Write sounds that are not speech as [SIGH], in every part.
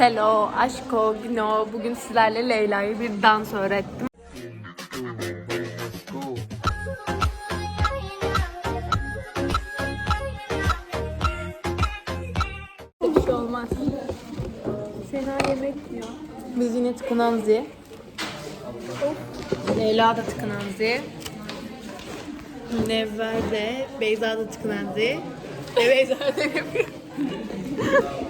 Selo, Aşko, Gino. Bugün sizlerle Leyla'yı bir dans öğrettim. Şey olmaz. Sena yemek yiyor. Biz yine tıkınanzi. Leyla da tıkınanzi. Nevver de, Beyza da tıkınanzi. Ve Beyza da yapıyor. [LAUGHS]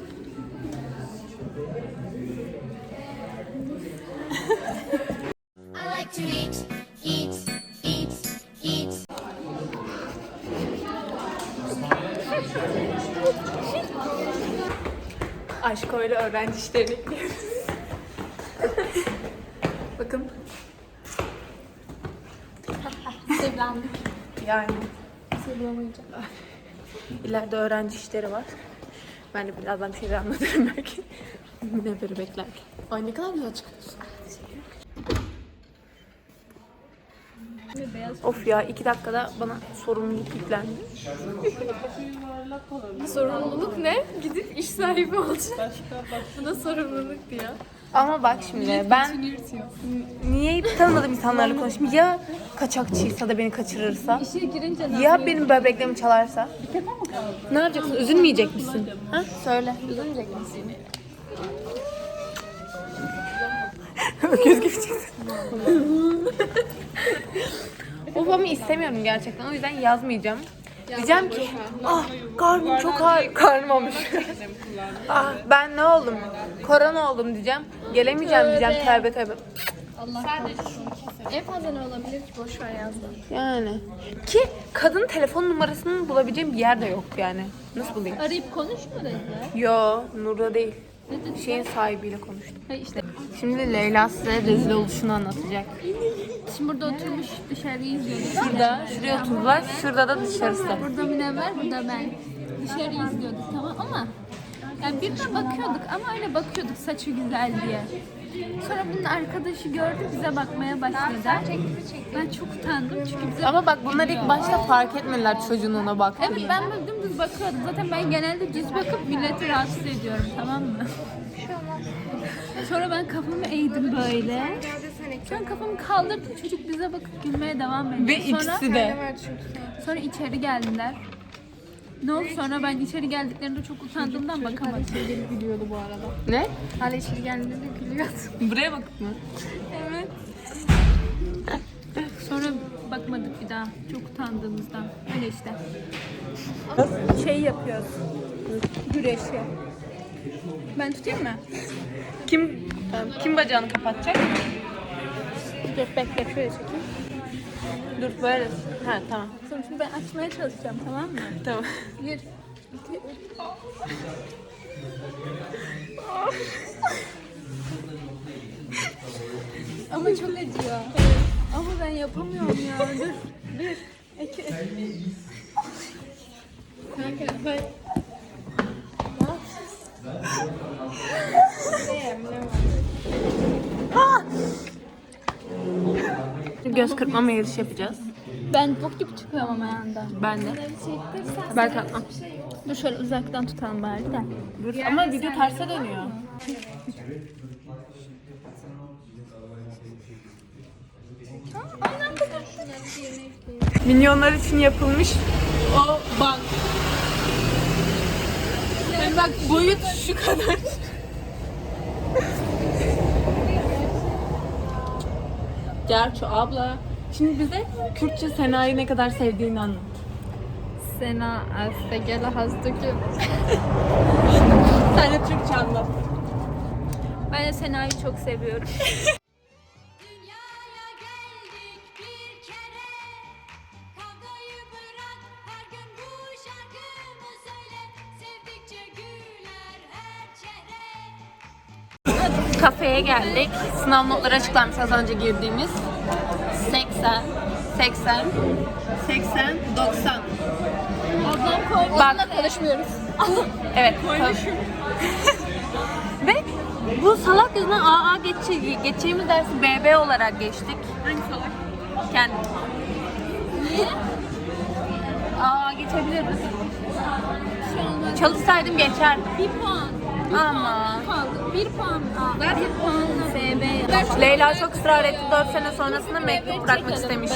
Aşk öyle öğrenci işlerini. [LAUGHS] Bakın. Sevlendik. Yani Sevlamayacağım. ileride öğrenci işleri var. Ben de birazdan bir şeyler anlatırım belki. ne böyle beklerken. Ay ne kadar güzel çıkıyorsun. Of ya iki dakikada bana sorumluluk yüklendi. [LAUGHS] Sorumluluk ne? Gidip iş sahibi olacak. Bu da sorumluluk diyor. Ama bak şimdi ben niye tanımadığım insanlarla konuşayım? Ya kaçakçıysa da beni kaçırırsa? İşe girince ne Ya benim böbreklerimi çalarsa? Ne yapacaksın? Üzülmeyecek misin? Ha? Söyle. Üzülmeyecek misin? Öküz gibi çıktı. [LAUGHS] ama istemiyorum gerçekten. O yüzden yazmayacağım. Diyeceğim ki ah karnım çok ağır. Karnım olmuş. [LAUGHS] ah ben ne oldum? Korona oldum diyeceğim. Gelemeyeceğim diyeceğim. Tövbe tövbe. Allah korusun. En fazla ne olabilir ki? Boş ver yazma. Yani. Ki kadın telefon numarasını bulabileceğim bir yer de yok yani. Nasıl bulayım? Arayıp konuş mu dediler? Yo Nur'da değil. Şeyin sahibiyle konuştum. Ha işte. Şimdi Leyla size rezil oluşunu anlatacak. Şimdi burada oturmuş dışarıyı izliyorduk. Şurada, şuraya oturdular. Şurada da dışarısı. Burada Münevver, burada ben. Dışarıyı izliyorduk tamam ama yani birine bakıyorduk ama öyle bakıyorduk saçı güzel diye. Sonra bunun arkadaşı gördü bize bakmaya başladı. Ben çok utandım çünkü bize Ama bak bunlar ilk başta fark etmediler çocuğun ona baktığını. Evet ben böyle dümdüz bakıyordum. Zaten ben genelde düz bakıp milleti rahatsız ediyorum tamam mı? Sonra ben kafamı eğdim böyle. Sonra kafamı kaldırdım çocuk bize bakıp gülmeye devam ediyor. Ve sonra, ikisi de. Sonra içeri geldiler. Ne oldu sonra ben içeri geldiklerinde çok utandığımdan bakamadım. gülüyordu bu arada. Ne? Hala içeri geldiğinde gülüyordu. [LAUGHS] Buraya bakıp mı? Evet. Sonra bakmadık bir daha. Çok utandığımızdan. Öyle işte. Şey yapıyoruz. Güreşi. Ben tutayım mı? Kim kim bacağını kapatacak? Dur bekle şöyle çekeyim. Dur böyle. Ha tamam. Sonra şimdi ben açmaya çalışacağım tamam mı? Tamam. Bir, iki, üç. Ama çok acıyor. Ama ben yapamıyorum ya. Dur. Bir, iki. Kanka ben... Göz kırpma yarışı yapacağız. Ben bok gibi çıkıyorum ama yandan. Ben de. Belki atmam. Dur şöyle uzaktan tutalım bari de. Dur. Ama video terse dönüyor. Minyonlar için yapılmış o bank. Yani bak boyut şu kadar. Gerçi abla. Şimdi bize Kürtçe Sena'yı ne kadar sevdiğini anlat. Sena Astegele Hazdaki. Sen de Türkçe anlat. Ben de Sena'yı çok seviyorum. Dünyaya geldik bir kere. Kavgayı bırak her gün bu şarkımı söyle. Sevdikçe güler her çehre. Kafeye geldik. Sınav notları açıklanmış az önce girdiğimiz. 80, 80, 80, 90. Ablam koy. Bak. Konuşmuyoruz. [LAUGHS] Evet. [LAUGHS] Ve bu salak yüzünden AA geçe, geçeceğimiz dersi BB olarak geçtik. Hangi salak? Kendim. Niye? AA geçebiliriz. Şu an Çalışsaydım geçerdim. bir puan. Bir Ama. puan kaldı. Bir puan. Aa, bir puanla BB yaptım. Leyla çok ısrar etti 4 sene sonrasında mektup bırakmak istemiş.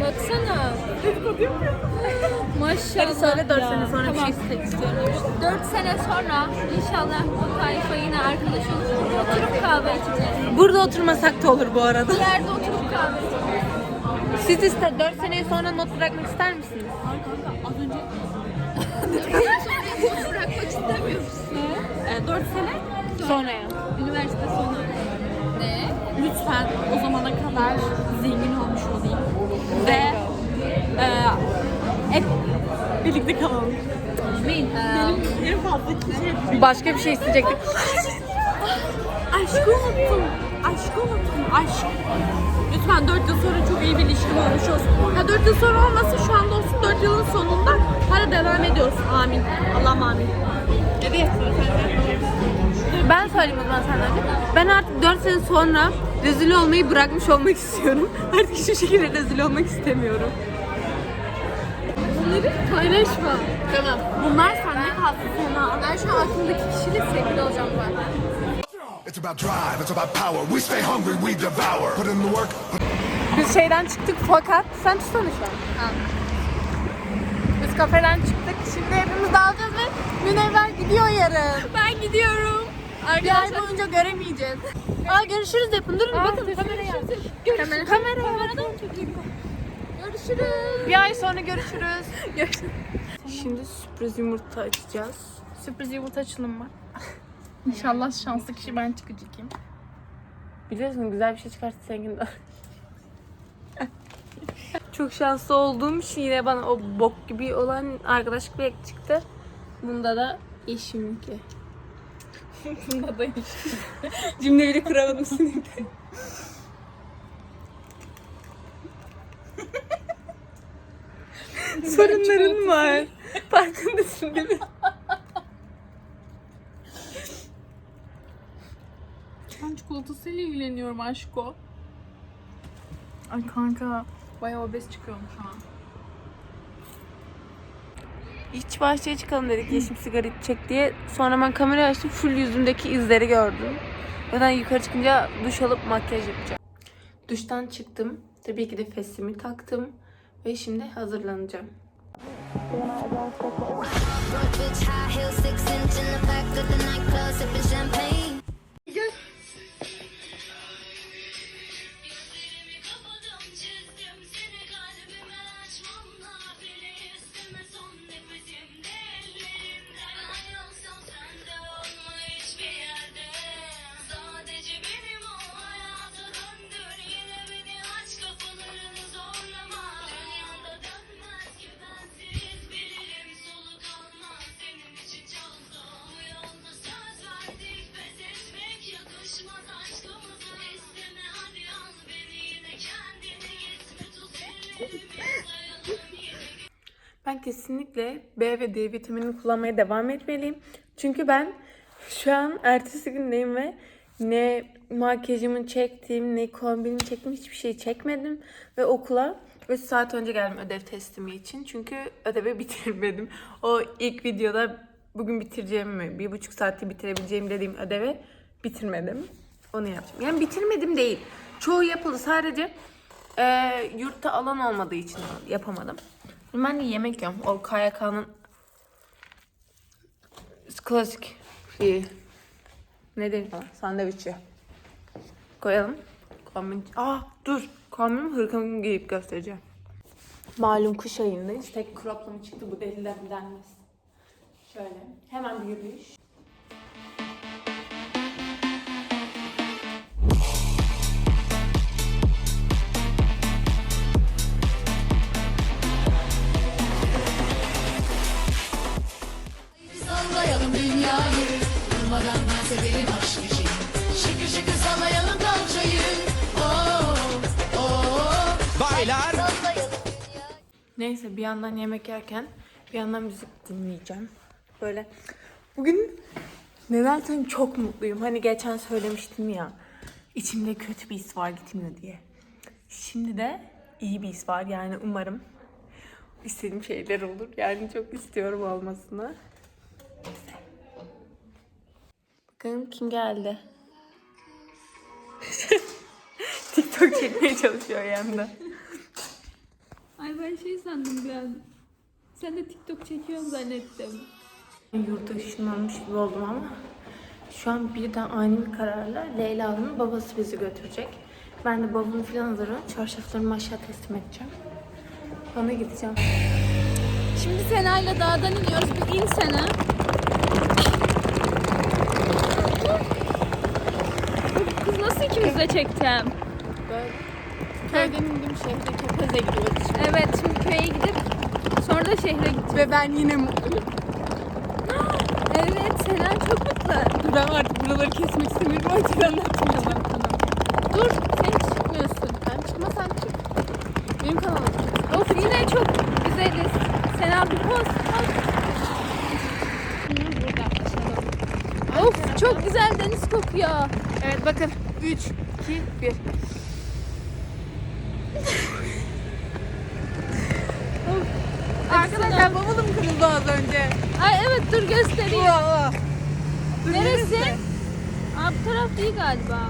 Baksana. Maşallah. Hadi söyle 4 ya. sene sonra bir şey istiyorum. 4 sene sonra inşallah bu tayfa yine arkadaş olur. Oturup kahve içeceğiz. Burada oturmasak da olur bu arada. Bir yerde oturup kahve içeceğiz. Siz ister 4 sene sonra not bırakmak ister misiniz? Az önce Bırakmak istemiyorsun. e, 4 sene Sonraya. Üniversite sonu. Ne? lütfen o zamana kadar zengin olmuş olayım. Ve e, hep birlikte kalalım. Benim en fazla kişi Başka bir şey isteyecektik. Aşkı unuttum. Aşkı unuttum. Aşk. Lütfen 4 yıl sonra çok iyi bir ilişkim olmuş olsun. Ha 4 yıl sonra olmasın şu anda olsun 4 yılın sonunda hala devam ediyoruz. Amin. Allah'ım amin. Ben söyleyeyim o zaman senden. Ben artık 4 sene sonra rezil olmayı bırakmış olmak istiyorum. [LAUGHS] Artık hiçbir şekilde rezil olmak istemiyorum. Bunları paylaşma. Tamam. Bunlar sende kalsın sana. Ben şu an aklımdaki kişiyle sevgili olacağım ben. It's about drive, it's about power. We stay hungry, we devour. Put in the work, Biz şeyden çıktık fakat sen tutsana şu an. Biz kafeden çıktık. Şimdi hepimiz dağılacağız ve Münevver gidiyor yarın. [LAUGHS] Ben gidiyorum. Bir ay boyunca göremeyeceğiz. Aa görüşürüz yapın. Durun bakın kameraya. Görüşürüz. Kamera. Kameradan çekeyim. Görüşürüz. Bir ay sonra [LAUGHS] görüşürüz. Şimdi sürpriz yumurta açacağız. Sürpriz yumurta açılım var. İnşallah şanslı kişi ben çıkacağım. Biliyorsun güzel bir şey çıkarsa senin de. [LAUGHS] Çok şanslı olduğum için yine bana o bok gibi olan arkadaşlık bir çıktı. Bunda da eşimki. [LAUGHS] Bunda da [LAUGHS] Cümle bile kuramadım sinirden. Sorunların var. Farkındasın değil mi? Ben çikolatasıyla ilgileniyorum aşko. Ay kanka bayağı obez çıkıyorum şu an. İç bahçeye çıkalım dedik yeşim sigara içecek diye. Sonra ben kamerayı açtım full yüzümdeki izleri gördüm. Zaten yukarı çıkınca duş alıp makyaj yapacağım. Duştan çıktım. Tabii ki de fesimi taktım. Ve şimdi hazırlanacağım. Ben kesinlikle B ve D vitaminini kullanmaya devam etmeliyim. Çünkü ben şu an ertesi gündeyim ve ne makyajımı çektim, ne kombinimi çektim, hiçbir şey çekmedim. Ve okula 3 saat önce geldim ödev teslimi için. Çünkü ödevi [LAUGHS] bitirmedim. O ilk videoda bugün bitireceğimi, bir buçuk saatte bitirebileceğim dediğim ödevi bitirmedim. Onu yapacağım. Yani bitirmedim değil. Çoğu yapıldı. Sadece eee, yurtta alan olmadığı için yapamadım. Ben de yemek yiyorum. O KYK'nın klasik şeyi. Ne denir ona? Sandviçi. Koyalım. Kombin... Aa dur. Kombinimi hırkamı giyip göstereceğim. Malum kış ayındayız. Tek cropla mı çıktı bu deliler denmez. Şöyle. Hemen bir yürüyüş. Dünyayı Durmadan dans edelim aşk için Şıkır şıkır sallayalım kalçayı Oh oh Ne Neyse bir yandan yemek yerken bir yandan müzik dinleyeceğim. Böyle bugün nedense çok mutluyum. Hani geçen söylemiştim ya içimde kötü bir his var gitmiyor diye. Şimdi de iyi bir his var yani umarım istediğim şeyler olur. Yani çok istiyorum olmasını. Bakalım kim geldi? [LAUGHS] TikTok çekmeye çalışıyor yanında. Ay ben şey sandım bir an. Sen de TikTok çekiyorsun zannettim. Yurda ışınlanmış gibi oldum ama şu an birden ani bir kararla Leyla'nın babası bizi götürecek. Ben de bavulumu falan hazırlıyorum. Çarşaflarımı aşağı teslim edeceğim. Bana gideceğim. Şimdi Sena'yla dağdan iniyoruz. Bir in Sena. İkimiz de çekeceğim? Köyden indim şehre Kepez'e gidiyoruz şimdi. Evet şimdi köye gidip sonra da şehre gideceğiz. Ve ben yine mutluyum. [GASPS] Evet Sena çok mutlu. Dur ben artık buraları kesmek istemiyorum. O yüzden anlatmayacağım. Dur sen çıkmıyorsun. Ben çıkmasam çık. Benim kanalım. Of yine çok güzeliz. Sena bir poz. Of çok güzel deniz kokuyor. Evet bakın. 3, 2, 1. Arkadaşlar bavulum kırıldı az önce. Ay evet dur göstereyim. Neresi? Aa bu taraf değil galiba.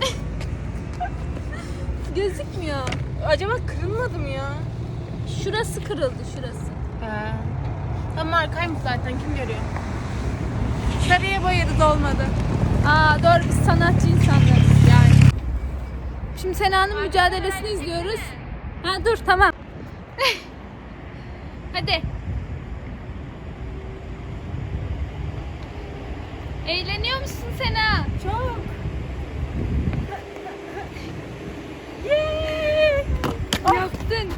[LAUGHS] Gözükmüyor. Acaba kırılmadı mı ya? Şurası kırıldı şurası. He. Tam arkaymış zaten kim görüyor? Sarıya boyarız olmadı. Aa doğru biz sanatçı insanlarız yani. Şimdi Sena'nın mücadelesini izliyoruz. Ha dur tamam. [LAUGHS] Hadi. Eğleniyor musun Sena? Çok. [LAUGHS] Yaptın.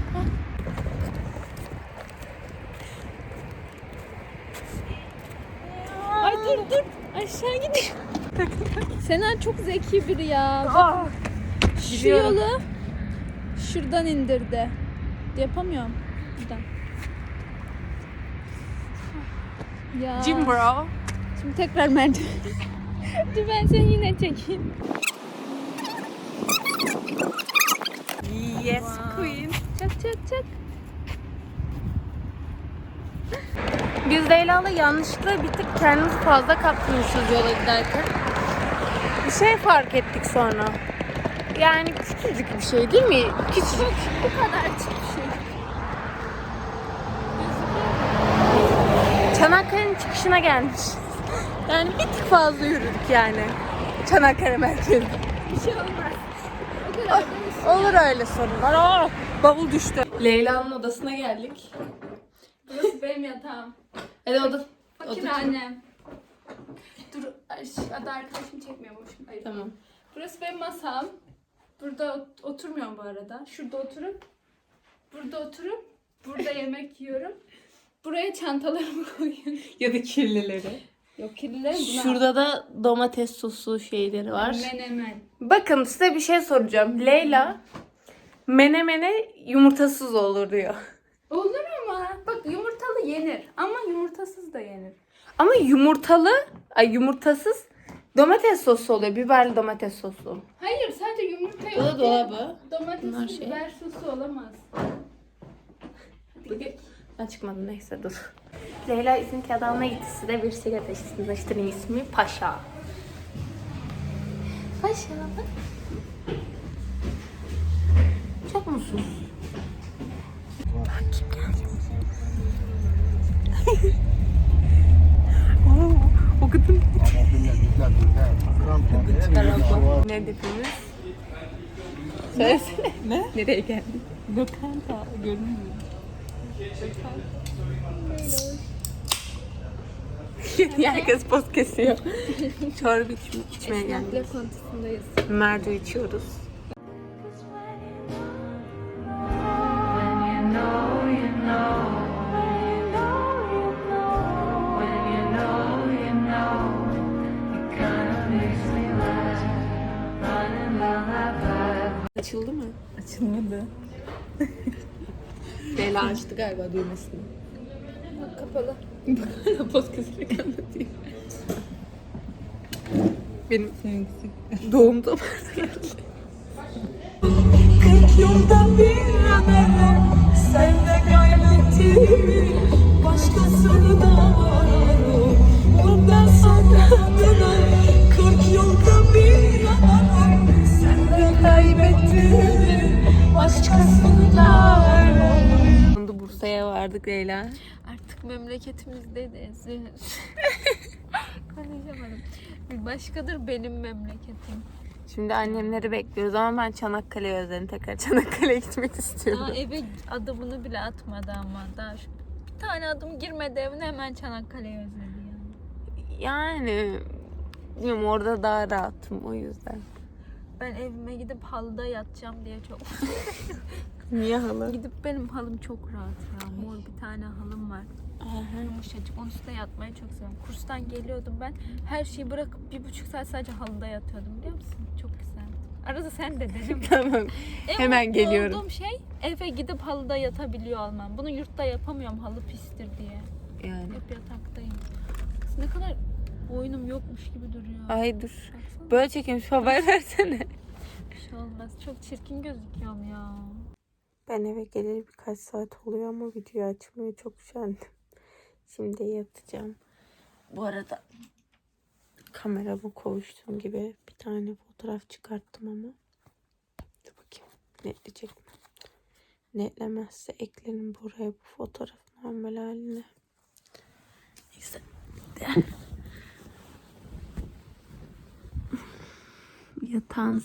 Ay dur dur. Aşağı gidiyor. Sena çok zeki biri ya. Bak, Şu yolu şuradan indirdi. Yapamıyorum. Buradan. Ya. Jim bro. Şimdi tekrar merdiven. [LAUGHS] Dur ben seni yine çekeyim. Yes queen. Çak çak çak. Biz Leyla'la yanlışlıkla bir tık kendimizi fazla kaptırmışız yola giderken. Bir şey fark ettik sonra. Yani küçücük bir şey değil mi? Küçücük. Bu kadar bir şey. Çanakkale'nin çıkışına gelmiş. Yani bir tık fazla yürüdük yani. Çanakkale merkezi. Bir şey olmaz. O kadar. Olur öyle sorunlar. Aa, bavul düştü. Leyla'nın odasına geldik. Burası benim yatağım. Hadi oda. Fakir oda- annem. Dur, adı arkadaşımı çekmiyormuşum. Ayıp. Tamam. Burası benim masam. Burada ot- oturmuyorum bu arada. Şurada oturup, burada oturup, burada yemek yiyorum. Buraya çantalarımı koyuyorum. Ya da kirlileri. Yok kirlilerim buna. Şurada da domates sosu şeyleri var. Menemen. Bakın size bir şey soracağım. Leyla menemene yumurtasız olur diyor. Olur ama. Bak yumurtalı yenir. Ama yumurtasız da yenir. Ama yumurtalı, ay yumurtasız domates sosu oluyor. Biberli domates sosu. Hayır yumurta Bu da dolabı. Domates, Bunlar şey. biber sosu olamaz. Bugün ben çıkmadım neyse dur. Leyla izin kağıdı almaya gitti. Size bir sigara içsin. İşte ismi Paşa. Paşa. Çok mutsuz. Bak kim geldi? Oo, o kadın. Ne dediniz? Söylesene. Ne? Nereye geldin? Lokanta görünmüyor. [LAUGHS] Herkes poz kesiyor. [LAUGHS] Çorba içme, içmeye geldik. Lokantasındayız. Merdo içiyoruz. Açıldı mı? Açılmadı. Leyla açtı galiba düğmesini. Kapalı. [LAUGHS] Podcast anlatıyor. Benim doğumda yoldan bir haber Sen de kaybettin Başkasını da ararım Bundan sonra Vardık Leyla. Artık memleketimizdeyiz. [LAUGHS] Konuşamadım. Bir başkadır benim memleketim. Şimdi annemleri bekliyoruz ama ben Çanakkale'ye özledim. Tekrar Çanakkale'ye gitmek istiyorum. Daha eve adımını bile atmadı ama. Daha şu, bir tane adım girmedi evine hemen Çanakkale'ye özledi yani. Yani bilmiyorum orada daha rahatım o yüzden. Ben evime gidip halıda yatacağım diye çok [LAUGHS] Niye hala? Gidip benim halım çok rahat ya. Mor bir tane halım var. Yumuşacık. Onun üstüne yatmayı çok seviyorum. Kurstan geliyordum ben. Her şeyi bırakıp bir buçuk saat sadece halıda yatıyordum biliyor musun? Çok güzel. Arada sen de dedim. [LAUGHS] Tamam. En Hemen mutlu geliyorum. olduğum şey eve gidip halıda yatabiliyor olmam. Bunu yurtta yapamıyorum halı pistir diye. Yani. Hep yataktayım. Ne kadar boynum yokmuş gibi duruyor. Ay dur. Baksana. Böyle çekeyim şu haber versene. Bir şey olmaz. Çok çirkin gözüküyorum ya. Ben eve geleli birkaç saat oluyor ama video açmıyor. Çok üşendim. Şimdi yatacağım. Bu arada kamerama kavuştuğum gibi bir tane fotoğraf çıkarttım ama dur bakayım netleyecek mi? Netlemezse eklerim buraya bu fotoğrafın normal haline. Neyse. yatağım